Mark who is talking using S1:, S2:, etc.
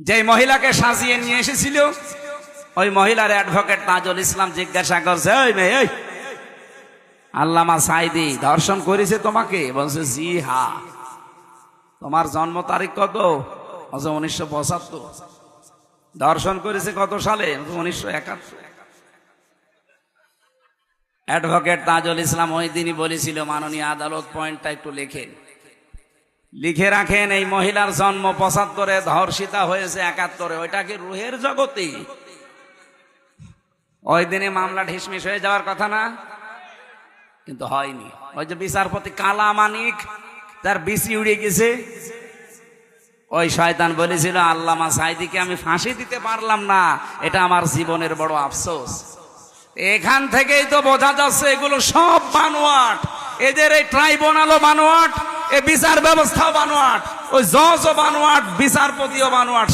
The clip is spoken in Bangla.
S1: যে মহিলাকে সাজিয়ে নিয়ে এসেছিল, ওই মহিলার অ্যাডভোকেট তাজুল ইসলাম জিজ্ঞাসা করছে ওই মেয়ে আল্লামা সাইদি ধর্ষণ করেছে তোমাকে? বলছে, জি, হা। তোমার জন্ম তারিখ কত? বলছে, উনিশশো পঁচাত্তর। করেছে কত সালে? উনিশশো একাত্তর। অ্যাডভোকেট তাজুল ইসলাম ওই দিনই বলেছিল, মাননীয় আদালত পয়েন্টটা একটু লেখেন। লিখে রাখেন, এই মহিলার জন্ম পঁচাত্তরে, ধর্ষিতা হয়েছে একাত্তরে। ওইটা কি রুহের জগতে? ওই দিনে মামলা ঢিসমিস হয়ে যাওয়ার কথা না? কিন্তু হয়নি। ওই যে বিচারপতি কালা মানিক, তার বিসি উড়ে গেছে। ওই শয়তান বলেছিল, আল্লামা সাইদিকে আমি ফাঁসি দিতে পারলাম না। এটা আমার জীবনের বড় আফসোস। এখান থেকেই তো বোঝা যাচ্ছে, এগুলো সব বানোয়াট। এদের এই ট্রাইব্যুনালও বানোয়াট। এ বিচার ব্যবস্থা বানোয়াট ওই জজও বানোয়াট বিচারপতিও বানোয়াট